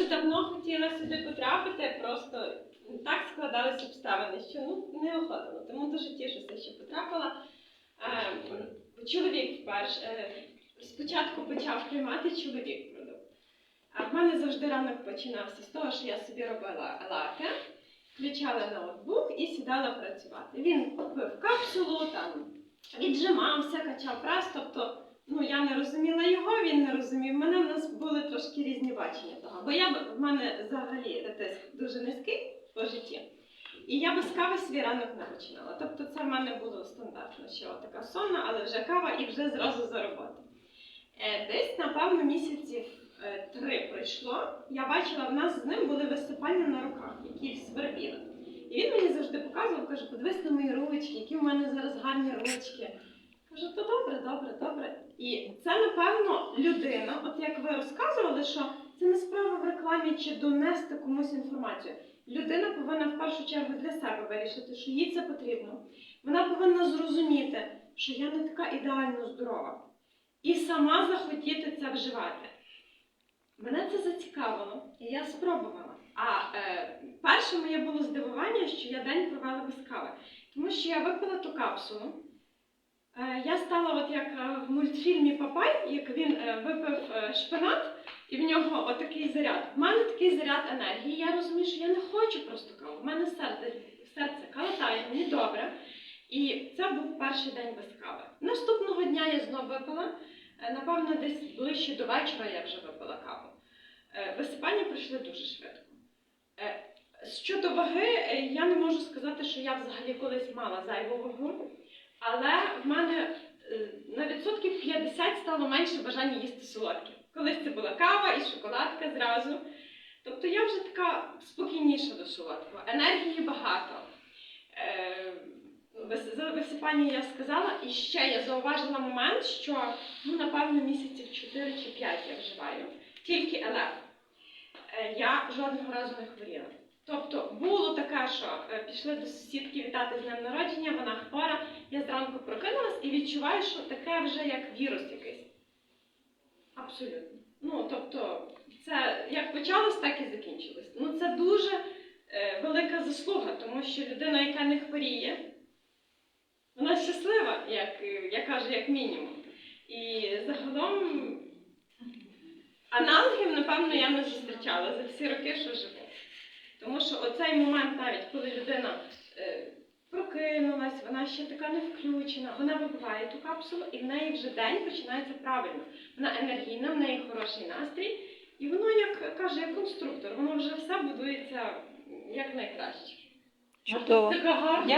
Дуже давно хотіла сюди потрапити, просто так складалися обставини, що ну не виходило. Тому дуже тішуся, що потрапила. Е, чоловік вперше е, спочатку почав приймати чоловік продукт. А в мене завжди ранок починався з того, що я собі робила лаки, включала ноутбук і сідала працювати. Він купив капсулу, там віджимався, качав прес, я не розуміла його, він не розумів мене. В нас були трошки різні бачення того. Бо я в мене взагалі тиск дуже низький по житті. І я без кави свій ранок не починала. Тобто це в мене було стандартно, що така сонна, але вже кава і вже зразу за роботу. Е, Десь, напевно, місяців е, три пройшло. Я бачила, в нас з ним були висипання на руках, які свербіли. І він мені завжди показував, каже, подивись на мої ручки, які в мене зараз гарні ручки. Кажу, то добре, добре, добре. І це, напевно, людина, от як ви розказували, що це не справа в рекламі чи донести комусь інформацію. Людина повинна в першу чергу для себе вирішити, що їй це потрібно. Вона повинна зрозуміти, що я не така ідеально здорова. І сама захотіти це вживати. Мене це зацікавило, і я спробувала. А е, перше моє було здивування, що я день провела без кави. Тому що я випила ту капсулу. Е, я стала, от як е, в мультфільмі Папай, як він е, випив шпинат, і в нього отакий заряд. У мене такий заряд енергії. Я розумію, що я не хочу просто каву. У мене серце, серце калатає, мені добре. І це був перший день без кави. Наступного дня я знову випила. Напевно, десь ближче до вечора я вже випила каву. Висипання пройшли дуже швидко. Щодо ваги, я не можу сказати, що я взагалі колись мала зайву вагу, але в мене е, на відсотків 50 стало менше бажання їсти солодке. Колись це була кава і шоколадка зразу. Тобто я вже така спокійніша до солодкого. Енергії багато. Е, За висипання я сказала, і ще я зауважила момент, що ну, напевно місяців 4 чи 5 я вживаю. Тільки елев. Е, Я жодного разу не хворіла. Тобто було таке, що е, пішли до сусідки вітати з днем народження, вона хвора. Я зранку прокинулась і відчуваю, що таке вже як вірус якийсь. Абсолютно. Ну, тобто, це як почалось, так і закінчилось. Ну, це дуже е, велика заслуга, тому що людина, яка не хворіє, вона щаслива, як е, я кажу, як мінімум. І загалом аналогів, напевно, я не зустрічала за всі роки, що живу. Тому що оцей момент, навіть коли людина е, прокинулась, вона ще така не включена, вона вибиває ту капсулу, і в неї вже день починається правильно. Вона енергійна, в неї хороший настрій, і воно, як каже, конструктор, воно вже все будується як найкраще. Чудово. Така гарна.